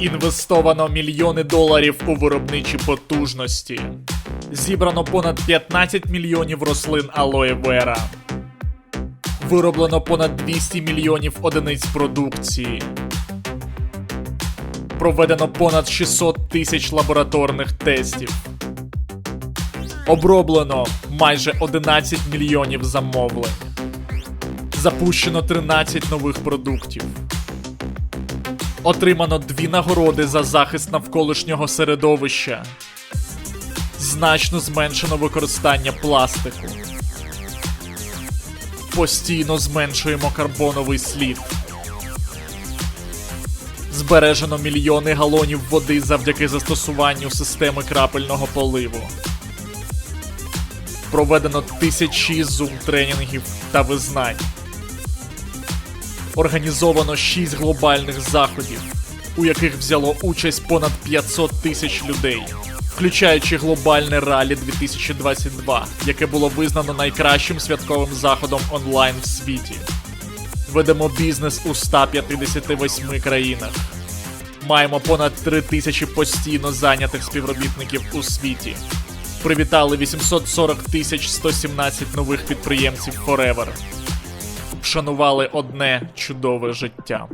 Інвестовано мільйони доларів у виробничі потужності. Зібрано понад 15 мільйонів рослин алоє вера. Вироблено понад 200 мільйонів одиниць продукції. Проведено понад 600 тисяч лабораторних тестів. Оброблено майже 11 мільйонів замовлень. Запущено 13 нових продуктів. Отримано дві нагороди за захист навколишнього середовища. Значно зменшено використання пластику. Постійно зменшуємо карбоновий слід. Збережено мільйони галонів води завдяки застосуванню системи крапельного поливу. Проведено тисячі зум-тренінгів та визнань. Організовано 6 глобальних заходів, у яких взяло участь понад 500 тисяч людей, включаючи глобальне ралі 2022, яке було визнано найкращим святковим заходом онлайн в світі. Ведемо бізнес у 158 країнах. Маємо понад 3 тисячі постійно зайнятих співробітників у світі. Привітали 840 тисяч 117 нових підприємців Forever. Вшанували одне чудове життя.